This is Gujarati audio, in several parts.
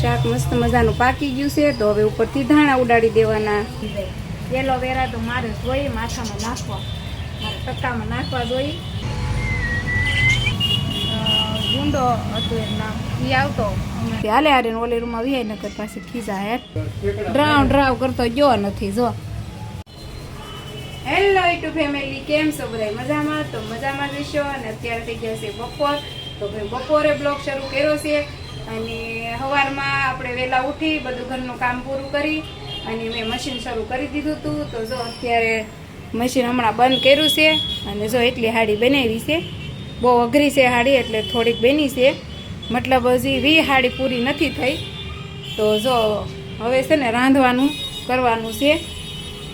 શાક મસ્ત મજાનું પાકી ગયું છે તો હવે ઉપરથી ધાણા ઉડાડી દેવાના. એલોવેરા તો મારે જોઈએ માથામાં નાખવા. મારે ટકામાં નાખવા જોઈએ ગુંડો હતો નામ. એ આવતો. હાલે હારે ઓલી રૂમમાં વિહાયનગર પાસે ખીજા હે. ડ્રાવ ડ્રાવ કરતો ગયો નથી જો. હેલો ટુ ફેમિલી કેમ છો બધા મજામાં? તો મજામાં જઈશો અને અત્યારે થઈ ગયા છે બપોર. તો ભાઈ બપોરે બ્લોગ શરૂ કર્યો છે. અને સવારમાં આપણે વહેલા ઉઠી બધું ઘરનું કામ પૂરું કરી અને મેં મશીન શરૂ કરી દીધું હતું. તો જો અત્યારે મશીન હમણાં બંધ કર્યું છે અને જો એટલી હાડી બનાવી છે. બહુ અઘરી છે હાડી એટલે થોડીક બની છે. મતલબ હજી વી હાડી પૂરી નથી થઈ. તો જો હવે છે ને રાંધવાનું કરવાનું છે.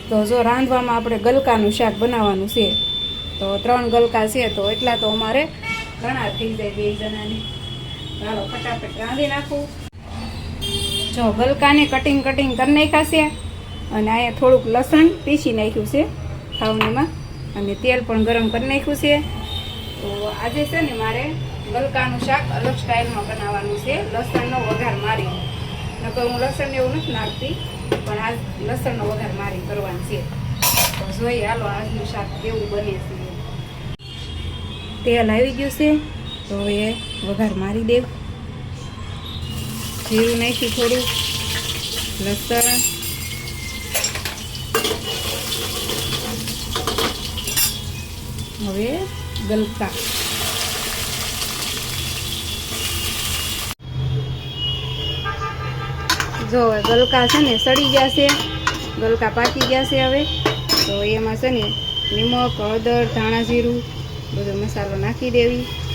તો જો રાંધવામાં આપણે ગલકાનું શાક બનાવવાનું છે. તો ત્રણ ગલકા છે તો એટલા તો અમારે ઘણા થઈ જાય બે જણાને. ચાલો ફટાફટ રાંધી નાખું. જો ગલકાને કટિંગ કટિંગ કરી નાખ્યા છે. અને અહીંયા થોડુંક લસણ પીસી નાખ્યું છે ખાવણીમાં. અને તેલ પણ ગરમ કરી નાખ્યું છે. તો આજે છે ને મારે ગલકાનું શાક અલગ સ્ટાઇલમાં બનાવવાનું છે. લસણનો વઘાર મારી. નકર હું લસણ એવું નથી નાખતી, પણ આજ લસણનો વઘાર મારી કરવાનું છે. તો જોઈએ, હાલો, આજનું શાક કેવું બને છે. તેલ આવી ગયું છે. તો એ વઘાર મારી દેવ. જીરું નાખ્યું થોડું, લસણ. હવે ગલકા. જો ગલકા છે ને સડી ગયા છે, ગલકા પાકી ગયા છે હવે. તો એમાં છે ને, નિમક, હળદર, ધાણા જીરું, બધો મસાલો નાખી દેવી.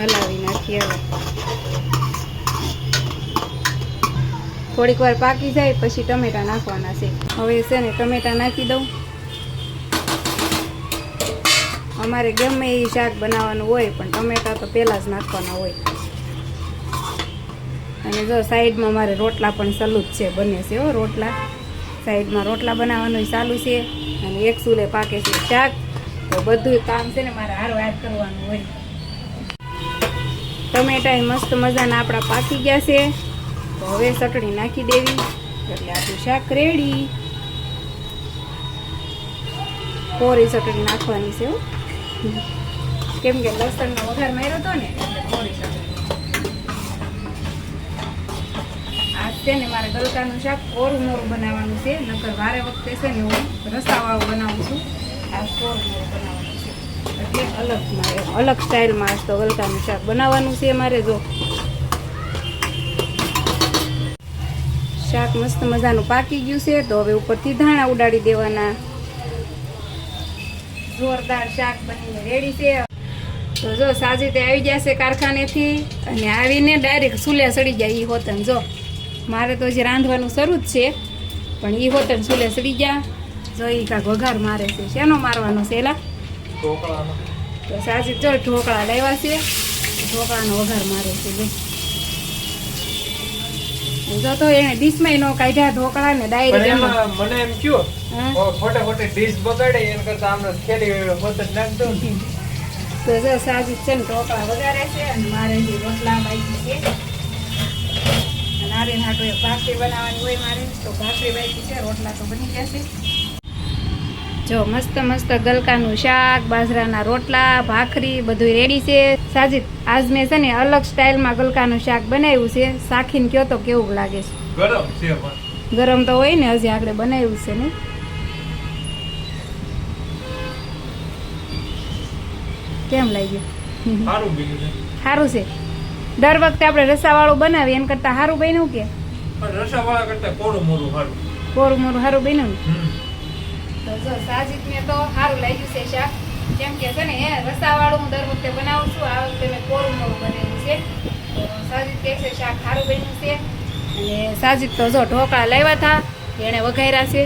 હલાવી નાખીએ હવે. થોડીક વાર પાકી જાય, પછી ટમેટા નાખવાના છે. હવે છે ને ટમેટા નાખી દઉં. અમારે ગમે એ શાક બનાવવાનું હોય, પણ ટમેટા તો પહેલાં જ નાખવાના હોય. અને જો સાઈડમાં મારે રોટલા પણ સલુ જ છે, બને છે હો રોટલા. સાઈડમાં રોટલા બનાવવાનું ચાલુ છે, અને એક સુલે પાકે છે શાક. તો બધું કામ છે ને મારે હારો યાદ કરવાનું હોય. ટમેટા ય મસ્ત મજાના આપણા પાકી ગયા છે. તો હવે ચટણી નાખી દેવી. એટલે આપણું શાક રેડી કોરી ચટણી નાખવાની છે કેમ કે લસણનો વઘાર માર્યો હતો ને કોરી આજ છે ને મારે ગલકાનું શાક કોરું મોરું બનાવવાનું છે. નકર વારે વખતે છે ને હું રસાવાળું બનાવું છું. આ કોરું મોરું બનાવવાનું અલગ સ્ટાઇલમાં આજ તો વલકાનું શાક બનાવવાનું છે મારે જો. શાક મસ્ત મજાનું પાકી ગયું છે, તો હવે ઉપરથી ધાણા ઉડાડી દેવાના. જોરદાર શાક બનીને રેડી છે. તો જો સાજી તે આવી જશે કારખાનેથી અને આવીને ડાયરેક્ટ ચૂલે સડી જાય એ હોતન જો. મારે તો હજી રાંધવાનું શરૂ જ છે, પણ એ હોતન ચૂલે સડી ગયા. જો એ કાંક વઘાર મારે છે, શેનો મારવાનો છે, એલા? તો સાજી જો ઢોકળા લાવ્યા છે. ઢોકળાનો વઘાર મારે છે જો જો તો એને ડીશમાં નો કાઢ્યા ઢોકળા ને ડાયરી મને એમ કયો ખોટે ખોટે ડીશ બગાડે એના કરતા આમને ખેલી પોતે જ નાખતો તો જો સાજી છે ને ઢોકળા વગાડે છે અને મારે રોટલા બાકી છે. અને આરે હાટો ભાખરી બનાવવાની હોય મારે તો ભાખરી બાકી છે રોટલા તો બની જશે. જો મસ્ત મસ્ત ગલકાનું શાક બાજરાના રોટલા ભાખરી બધું રેડી છે. સાજીદ આજ મેં છે ને અલગ સ્ટાઇલમાં ગલકાનું શાક બનાવ્યું છે. શાખીને કયો તો કેવું લાગે છે? ગરમ છે ગરમ તો હોય ને હજી આપણે બનાવ્યું છે ને. કેમ લાગ્યું? સારું છે. દર વખતે આપણે રસાવાળું બનાવીએ એમ કરતાં સારું બન્યું કે? રસાવાળા કરતા કોરું મોરું સારું કોરું મોરું સારું બન્યું. તો જો સાજીદને તો સારું લાગ્યું છે શાક. કેમ કે છે ને એ રસાવાળું હું દર વખતે બનાવું છું આ વખતે મેં કોરું મોરું બનેલું છે. તો સાજીદ કહે છે શાક સારું બન્યું છે. અને સાજીત તો જો ઢોકળા લાવ્યા હતા એણે વઘાર્યા છે.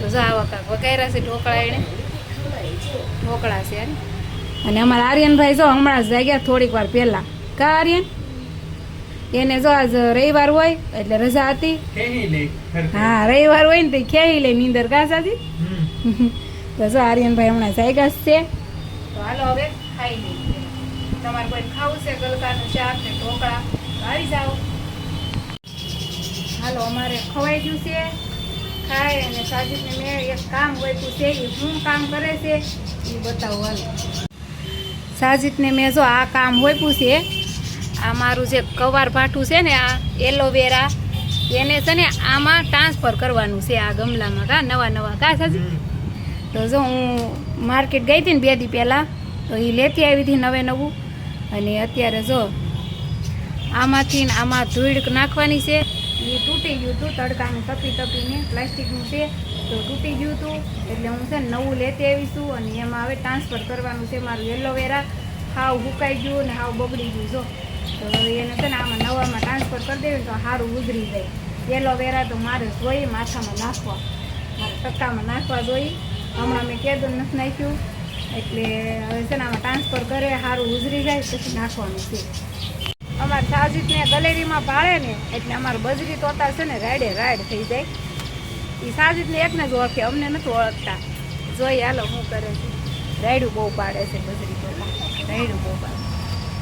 તો જો આ વખત વઘાર્યા છે ઢોકળા એણે ઢોકળા છે. અને અમારા આર્યનભાઈ જો હમણાં જાગ્યા થોડીક વાર પહેલાં. કા આર્યન? એને જો આજ રવિવાર હોય એટલે રજા હતી. હા રવિવાર હોય ને તો ક્યાંય લે નીંદર. કા સાજી. તો જો આર્યનભાઈ હમણાં જાયગા છે. તો હાલો હવે ખાઈ લઈએ. તમારે કોઈ ખાવું છે ગલકાનું શાક ને ઢોકળા આવી જાઓ. હાલો અમારે ખવાઈ ગયું છે. ખાય અને સાજીદને મેં એક કામ હોય છે એ શું કામ કરે છે એ બતાવો હાલો. સાજીદને મેં જો આ કામ હોપ્યું છે આ મારું જે કવાર ભાઠું છે ને આ એલોવેરા એને છે ને આમાં ટ્રાન્સફર કરવાનું છે આ ગમલામાં કા નવા નવા કા સાજી તો જો હું માર્કેટ ગઈ હતી ને બે દી પહેલાં, તો એ લેતી આવી હતી નવે નવું અને અત્યારે જો આમાંથી આમાં ધૂળ નાખવાની છે. એ તૂટી ગયું હતું, તડકાનું તપી તપીને, પ્લાસ્ટિકનું છે, તો તૂટી ગયું હતું. એટલે હું છે નવું લેતી આવીશું અને એમાં હવે ટ્રાન્સફર કરવાનું છે મારું એલોવેરા હાવ હુકાઈ ગયું ને હાવ બગડી ગયું, જો. તો એને છે ને આમાં નવામાં ટ્રાન્સફર કરી દેવું તો સારું ઉધરી જાય. એલોવેરા તો મારે જોઈ માથામાં નાખવા. મારે ટક્કામાં નાખવા જોઈ હમણાં મેં કેદું નથી નાખ્યું. એટલે હવે છે ને આમાં ટ્રાન્સફર કરે સારું ઉજરી જાય, પછી નાખવાનું છે. અમારે સાજીદને ગલેરીમાં ભાળે ને, એટલે અમારે બજરી તોતા છે ને રાડે રાડ થઈ જાય. એ સાજીદને એકને જ ઓળખે, અમને નથી ઓળખતા. જોઈ, હાલો, હું કરે છે. રાયડું બહુ પાડે છે બજરી તોતા રાયડું બહુ પાડે.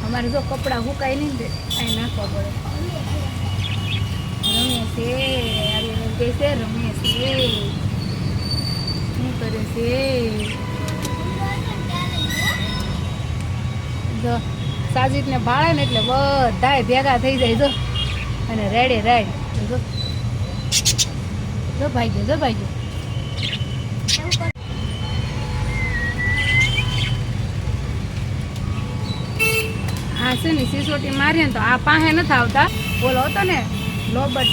અમારે જો કપડાં હુકાય નહીં ને અહીં નાખવા પડે. રમે છે આર્યન એમ છે, રમે છે. કરે છે જો, સાજીદને ભાળે ને એટલે બધાય ભેગા થઈ જાય, જો. અને રેડે રેડ જો. જો ભાઈ જો ભાઈ ગયો. હા, છે ને, સિસોટી મારીએ ને તો આ પાસે નથી આવતા. બોલો હતો ને, લોબટ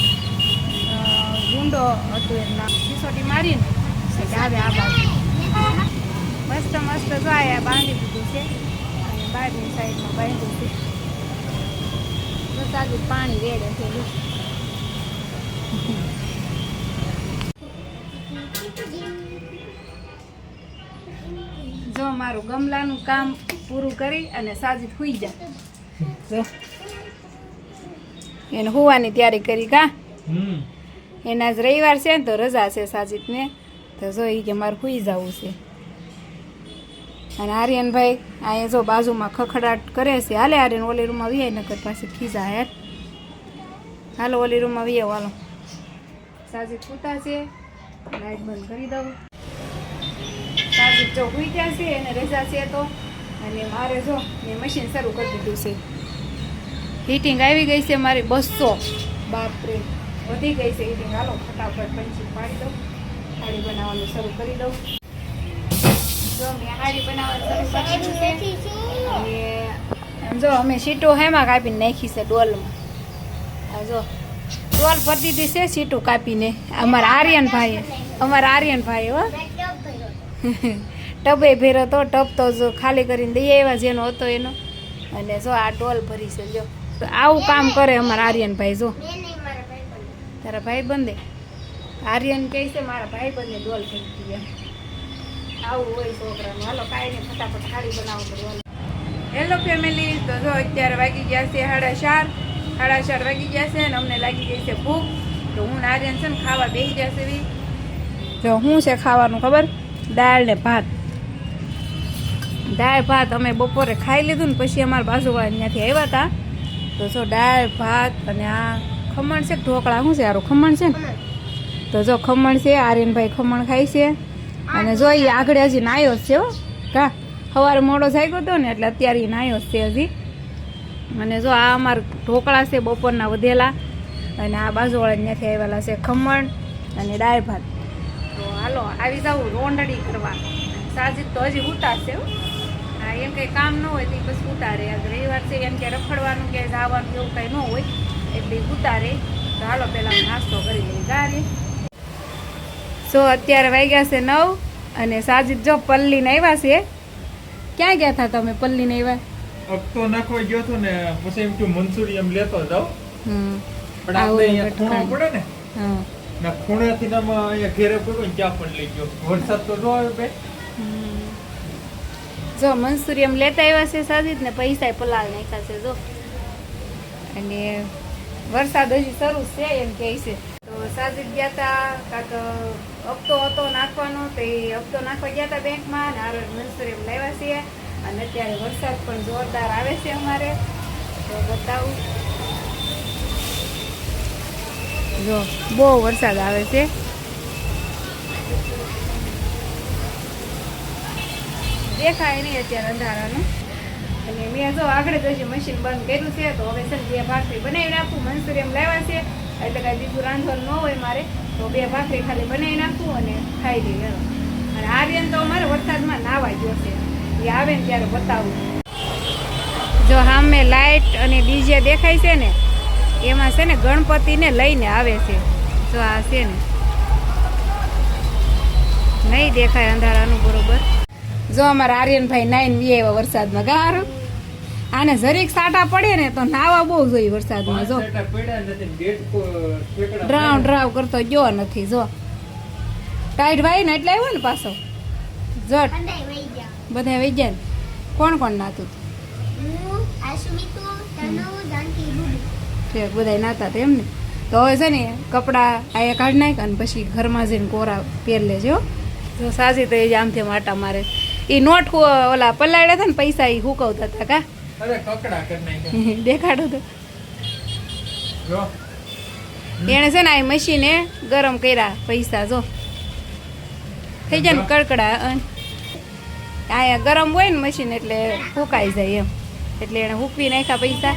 ગુંડો હતો એમના. સિસોટી મારીને એટલે આવે આ બાજુ મસ્ત મસ્ત જો આ બાંધી દીધું છે અને બહારની સાઈડમાં બાંધ્યું છે તાજુ પાણી રેડે છે જો. મારું ગમલાનું કામ પૂરું કરી અને સાજી સુઈ જાય જો. એને હોવાની તૈયારી કરી કા? એના જ રવિવાર છે ને તો રજા છે સાજીદને. તો જો એ કે મારે સુઈ જવું છે. અને આર્યનભાઈ અહીંયા જો બાજુમાં ખખડાટ કરે છે, હાલે આર્યન ઓલી રૂમમાં વીએ નકર પાસે ખીજા હે. હાલો ઓલી રૂમમાં વીએ હાલો. સાજી પૂતા છે, લાઈટ બંધ કરી દઉં. સાજી જો સુઈ ગયા છે, એને રજા છે તો. અને મારે જો મેં મશીન શરૂ કરી દીધું છે. હીટિંગ આવી ગઈ છે મારી બસો. બાપરે, વધી ગઈ છે હીટિંગ હાલો, ફટાફટ પંચી પાડી દઉં. હાડી બનાવવાનું શરૂ કરી દઉં. જો મેં હાડી બનાવવાનું શરૂ કરી દીધું છે. જો અમે સીટો હેમાં કાપીને નાખી છે ડોલમાં. આ જો ડોલ ભરી દીધી છે સીટો કાપીને. અમારા આર્યન ભાઈ અમારા આર્યન ભાઈ હો. ટબે ભેરો તો ટબ તો જો ખાલી કરીને દઈ આવ્યા જેનો હતો એનો. અને જો આ ડોલ ભરી છે જો. આવું કામ કરે અમારા આર્યનભાઈ જો. તારા ભાઈ બંધે. આર્યન કહે છે, મારા ભાઈ બંને ડોલ થઈ એમ. આવું હોય છોકરાનું. હાલો, કાંઈ નહીં, ફટાફટ ખાડી બનાવો પડે હેલો ફેમિલી તો જો અત્યારે વાગી ગયા છે સાડા ચાર. સાડા ચાર વાગી ગયા છે અને અમને લાગી ગઈ છે ભૂખ. તો હું આર્યન છે ને ખાવા બેસી જશે એવી જો શું છે ખાવાનું ખબર? દાળ ને ભાત. દાળ, ભાત અમે બપોરે ખાઈ લીધું ને પછી અમારા બાજુવાળા ત્યાંથી આવ્યા હતા તો જો દાળ, ભાત અને આ ખમણ છે ઢોકળા. શું છે સારું ખમણ છે ને? તો જો ખમણ છે, આર્યનભાઈ ખમણ ખાય છે. અને જોઈએ આગળ હજી નાયો જ છે કા? સવારે મોડો જાગ્યો હતો ને, એટલે અત્યારે નાયો જ છે હજી. અને જો આ અમારા ઢોકળા છે બપોરના વધેલા. અને આ બાજુવાળા ત્યાંથી આવેલા છે ખમણ અને દાળ ભાત. તો હાલો, આવી જાઉં રોંડડી કરવા. સાજીદ તો હજી ઉતારશે હો. એમ કંઈ કામ ન હોય તો એ બસ ઉતારે. આજ રવિવાર છે, એમ કે રખડવાનું કે જવાનું એવું કંઈ ન હોય, એટલે ઉતારે. તો હાલો પહેલાં નાસ્તો કરી લઈએ ગારે સો અત્યારે વાગ્યા છે નવ અને સાજીદ જો પલ્લીને આવ્યા છે ક્યાં ગયા હતા તમે પલ્લીને આવ્યા? અગતો નાખવા ગયો હતો ને પછી એમ કે મંસૂરી એમ લેતો જાવ પણ આપણે અહીંયા ખૂણો પડે ને. ના ખૂણેથી નામ અહીંયા ઘેરે પડ્યો ને ત્યાં પણ લઈ ગયો. વરસાદ તો જો આવે બે. જો મંસુરિયમ લેતા આવ્યા છે સાજીદ ને પૈસા પલાળ નાખ્યા છે જો. અને વરસાદ હજી શરૂ છે એમ કહે છે. સાજીદ ગયા હતા કાંક હપ્તો હતો નાખવાનો, તો એ હપ્તો નાખવા ગયા હતા બેંકમાં અને હારો મંસુરિયમ લાવ્યા છીએ. અને અત્યારે વરસાદ પણ જોરદાર આવે છે અમારે. તો બતાવું. જો, બહુ વરસાદ આવે છે. દેખાય નહીં અત્યારે અંધારાનું. અને મેં જો આગળ જ મશીન બંધ કર્યું છે, તો હવે બે ભાખરી બનાવી નાખું મંચુરિયમ લાવ્યા છે. એટલે કાંઈ બીજું રાંધવાનું ન હોય મારે, તો બે ભાખરી ખાલી બનાવી નાખું અને ખાઈ લઈએ. અને આર્યન તો અમારે વરસાદમાં નાવા ગયો છે. એ આવે ને ત્યારે બતાવું. જો સામે લાઈટ અને ડીજે દેખાય છે ને, એમાં છે ને ગણપતિને લઈને આવે છે. જો આ છે ને. નહીં દેખાય અંધારાનું બરોબર. જો અમારા આર્યનભાઈ નાઈન વી આવ્યા વરસાદમાં ગાર. આને જરીક સાટા પડે ને તો નાવા બહુ જોઈએ વરસાદમાં જો. ડ્રાવ ડ્રાવ કરતો ગયો નથી જો. ટાઈટ વાય ને એટલે આવ્યો ને પાછો. જટ. બધા વહી ગયા. ને. કોણ કોણ નાતું બધા નાતા હતા એમ ને. તો હવે છે ને કપડાં આયા કાઢી નાખ અને પછી ઘરમાં જઈને કોરા પહેર લેજો હો. જો સાજી તો એ જ આમથી માટા આટા મારે. એ નોટ ઓલા પલાળ્યા હતા ને પૈસા એ હુકવતા હતા કા? અરે કકડા કર નાખ્યા. દેખાડો તો. જો. એણે છે ને આ મશીને ગરમ કર્યા પૈસા જો. થઈ જાય ને કડકડા આ આયા ગરમ હોય ને મશીન એટલે ફૂકાઈ જાય એમ. એટલે એને હૂકવી નાખ્યા પૈસા.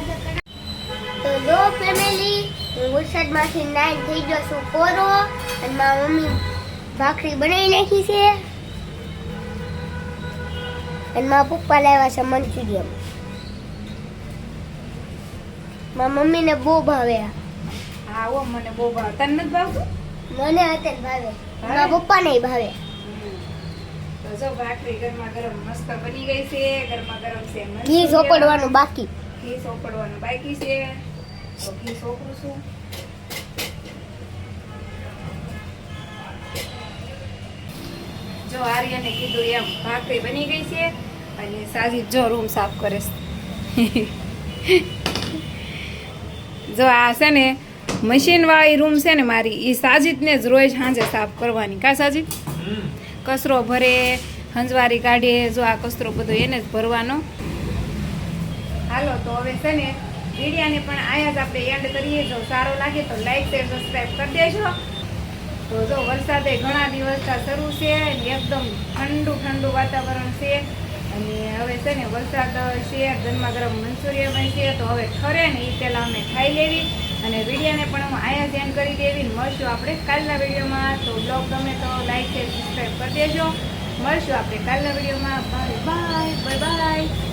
તો જો ફેમિલી હું વરસાદમાંથી નાઈ થઈ ગયો છું કોરો અને મારા મમ્મી ભાખરી બનાવી નાખી છે. અને મારા પપ્પા લાવ્યા છે મંચુરિયમ મારા મમ્મીને બહુ ભાવે હા ઓ મને બહુ ભાવે. તને નથી ભાવતું? મને અત્યારે ભાવે. મારા પપ્પાને ભાવે. તો જો ભાખરી ગરમા ગરમ મસ્ત બની ગઈ છે. ગરમા ગરમ છે ઘી સોપડવાનું બાકી. ઘી સોપડવાનું બાકી છે. તો ઘી સોપડું છું. જો આર્યને કીધું એમ ભાખરી બની ગઈ છે. અને સાજી જો રૂમ સાફ કરે છે. જો આ છે ને મશીન વાળી રૂમ છે ને મારી એ સાજીદને જ રોજ સાંજે સાફ કરવાની. કા સાજીદ? કચરો ભરે, હંજવારી કાઢે, જો આ કચરો બધો એને જ ભરવાનો. હાલો, તો હવે છે ને, વિડીયાને પણ આયા જ આપણે એન્ડ કરીએ. જો સારો લાગે તો લાઈક શેર સબસ્ક્રાઈબ કરી દેજો. તો જો વરસાદે ઘણા દિવસથી શરૂ છે એકદમ ઠંડુ ઠંડુ વાતાવરણ છે. અને હવે છે ને વરસાદ છે ગરમા ગરમ મંચુરિયન છે તો હવે ઠરે ને એ પહેલાં અમે ખાઈ લેવી અને વિડીયાને પણ હું આયા એન્ડ કરી દેવી. મળશું આપણે કાલના વિડીયોમાં. તો બ્લોગ ગમે તો લાઈક શેર સબસ્ક્રાઈબ કરી દેજો. મળશું આપણે કાલના વિડીયોમાં. Bye bye bye bye